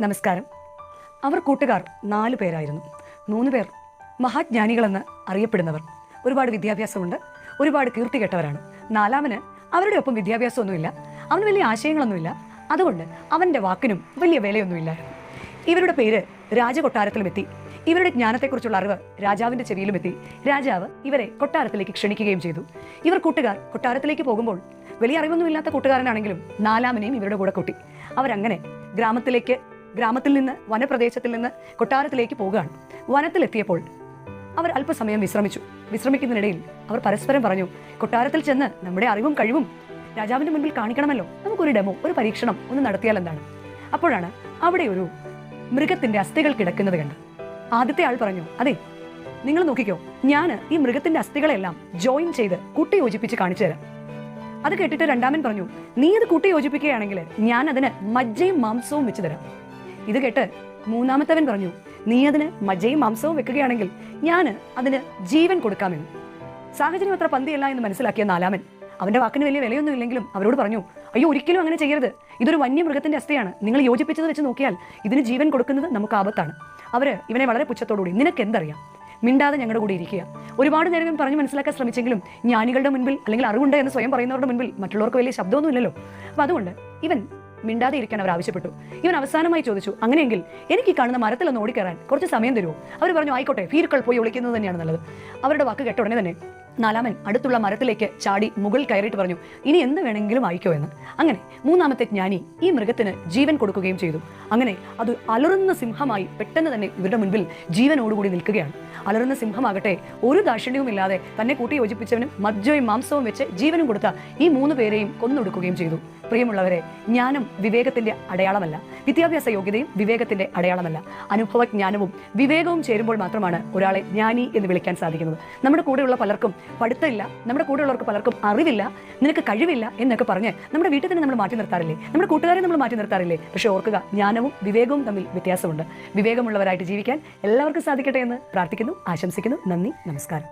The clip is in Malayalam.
നമസ്കാരം. അവർ കൂട്ടുകാർ നാല് പേരായിരുന്നു. മൂന്ന് പേർ മഹാജ്ഞാനികളെന്ന് അറിയപ്പെടുന്നവർ. ഒരുപാട് വിദ്യാഭ്യാസമുണ്ട് ഒരുപാട് കീർത്തി കേട്ടവരാണ് നാലാമന് അവരുടെ ഒപ്പം വിദ്യാഭ്യാസമൊന്നുമില്ല അവന് വലിയ ആശയങ്ങളൊന്നുമില്ല. അതുകൊണ്ട് അവന്റെ വാക്കിനും വലിയ വിലയൊന്നുമില്ലായിരുന്നു ഇവരുടെ പേര് രാജകൊട്ടാരത്തിലും എത്തി. ഇവരുടെ ജ്ഞാനത്തെക്കുറിച്ചുള്ള അറിവ് രാജാവിന്റെ ചെവിയിലും എത്തി. രാജാവ് ഇവരെ കൊട്ടാരത്തിലേക്ക് ക്ഷണിക്കുകയും ചെയ്തു. ഇവർ കൂട്ടുകാർ കൊട്ടാരത്തിലേക്ക് പോകുമ്പോൾ വലിയ അറിവൊന്നുമില്ലാത്ത കൂട്ടുകാരനാണെങ്കിലും നാലാമനെയും ഇവരുടെ കൂടെ കൂട്ടി. അവരങ്ങനെ ഗ്രാമത്തിലേക്ക് ഗ്രാമത്തിൽ നിന്ന് വനപ്രദേശത്തിൽ നിന്ന് കൊട്ടാരത്തിലേക്ക് പോകുകയാണ് വനത്തിലെത്തിയപ്പോൾ അവർ അല്പസമയം വിശ്രമിച്ചു. വിശ്രമിക്കുന്നതിനിടയിൽ അവർ പരസ്പരം പറഞ്ഞു കൊട്ടാരത്തിൽ ചെന്ന് നമ്മുടെ അറിവും കഴിവും രാജാവിന്റെ മുൻപിൽ കാണിക്കണമല്ലോ. നമുക്കൊരു ഡെമോ ഒരു പരീക്ഷണം ഒന്ന് നടത്തിയാൽ എന്താണ്? അപ്പോഴാണ് അവിടെ ഒരു മൃഗത്തിന്റെ അസ്ഥികൾ കിടക്കുന്നത് കണ്ട് ആദ്യത്തെ ആൾ പറഞ്ഞു അതെ നിങ്ങൾ നോക്കിക്കോ ഞാൻ ഈ മൃഗത്തിന്റെ അസ്ഥികളെല്ലാം ജോയിൻ ചെയ്ത് കൂട്ടി യോജിപ്പിച്ച് കാണിച്ചു തരാം. അത് കേട്ടിട്ട് രണ്ടാമൻ പറഞ്ഞു നീ അത് കൂട്ടി യോജിപ്പിക്കുകയാണെങ്കിൽ ഞാൻ അതിന് മജ്ജയും മാംസവും വെച്ച് തരാം. ഇത് കേട്ട് മൂന്നാമത്തവൻ പറഞ്ഞു നീ അതിന് മജയും മാംസവും വെക്കുകയാണെങ്കിൽ ഞാൻ അതിന് ജീവൻ കൊടുക്കാമെന്ന്. സാഹചര്യം അത്ര പന്തിയല്ല എന്ന് മനസ്സിലാക്കിയ നാലാമൻ. അവന്റെ വാക്കിന് വലിയ വിലയൊന്നും ഇല്ലെങ്കിലും അവരോട് പറഞ്ഞു അയ്യോ ഒരിക്കലും അങ്ങനെ ചെയ്യരുത്. ഇതൊരു വന്യമൃഗത്തിന്റെ അസ്ഥയാണ്. നിങ്ങൾ യോജിപ്പിച്ചത് വെച്ച് നോക്കിയാൽ ഇതിന് ജീവൻ കൊടുക്കുന്നത് നമുക്ക് ആപത്താണ്. അവർ ഇവനെ വളരെ പുച്ഛത്തോടുകൂടി നിനക്ക് എന്തറിയാം? മിണ്ടാതെ ഞങ്ങളുടെ കൂടെ ഇരിക്കുക. ഒരുപാട് നേരം പറഞ്ഞു മനസ്സിലാക്കാൻ ശ്രമിച്ചെങ്കിലും ജ്ഞാനികളുടെ മുൻപിൽ അല്ലെങ്കിൽ അറിവുണ്ട് എന്ന് സ്വയം പറയുന്നവരുടെ മുൻപിൽ മറ്റുള്ളവർക്ക് വലിയ ശബ്ദമൊന്നുമില്ലല്ലോ. അപ്പോൾ അതുകൊണ്ട് ഇവൻ മിണ്ടാതെ ഇരിക്കാൻ അവർ ആവശ്യപ്പെട്ടു. ഇവൻ അവസാനമായി ചോദിച്ചു അങ്ങനെയെങ്കിൽ എനിക്ക് ഈ കാണുന്ന മരത്തിലൊന്ന് ഓടിക്കയറാൻ കുറച്ച് സമയം തരുമോ? അവർ പറഞ്ഞു ആയിക്കോട്ടെ ഭീരുക്കൾ പോയി ഒളിക്കുന്നത് തന്നെയാണ് നല്ലത്. അവരുടെ വാക്ക് കേട്ട ഉടനെ തന്നെ നാലാമൻ അടുത്തുള്ള മരത്തിലേക്ക് ചാടി മുകൾ കയറിയിട്ട് പറഞ്ഞു ഇനി എന്ത് വേണമെങ്കിലും ആയിക്കോ എന്ന്. അങ്ങനെ മൂന്നാമത്തെ ജ്ഞാനി ഈ മൃഗത്തിന് ജീവൻ കൊടുക്കുകയും ചെയ്തു. അങ്ങനെ അത് അലറുന്ന സിംഹമായി പെട്ടെന്ന് തന്നെ ഇവരുടെ മുൻപിൽ ജീവനോടുകൂടി നിൽക്കുകയാണ്. അലറുന്ന സിംഹമാകട്ടെ ഒരു ദാക്ഷിണ്യവുമില്ലാതെ തന്നെ കൂട്ടി യോജിപ്പിച്ചവനും മജ്ജയും മാംസവും വെച്ച് ജീവനും കൊടുത്ത ഈ മൂന്ന് പേരെയും കൊന്നൊടുക്കുകയും ചെയ്തു. പ്രിയമുള്ളവരെ ജ്ഞാനം വിവേകത്തിന്റെ അടയാളമല്ല. വിദ്യാഭ്യാസ യോഗ്യതയും വിവേകത്തിന്റെ അടയാളമല്ല. അനുഭവജ്ഞാനവും വിവേകവും ചേരുമ്പോൾ മാത്രമാണ് ഒരാളെ ജ്ഞാനി എന്ന് വിളിക്കാൻ സാധിക്കുന്നത്. നമ്മുടെ കൂടെയുള്ള പലർക്കും പഠിത്തമില്ല നമ്മുടെ കൂടെയുള്ളവർക്ക് പലർക്കും അറിവില്ല നിനക്ക് കഴിവില്ല എന്നൊക്കെ പറഞ്ഞ് നമ്മുടെ വീട്ടിൽ തന്നെ നമ്മൾ മാറ്റി നിർത്താറില്ലേ? നമ്മുടെ കൂട്ടുകാരെ നമ്മൾ മാറ്റി നിർത്താറില്ലേ? പക്ഷെ ഓർക്കുക ജ്ഞാനവും വിവേകവും തമ്മിൽ വ്യത്യാസമുണ്ട്. വിവേകമുള്ളവരായിട്ട് ജീവിക്കാൻ എല്ലാവർക്കും സാധിക്കട്ടെ എന്ന് പ്രാർത്ഥിക്കുന്നു ആശംസിക്കുന്നു. നന്ദി നമസ്കാരം.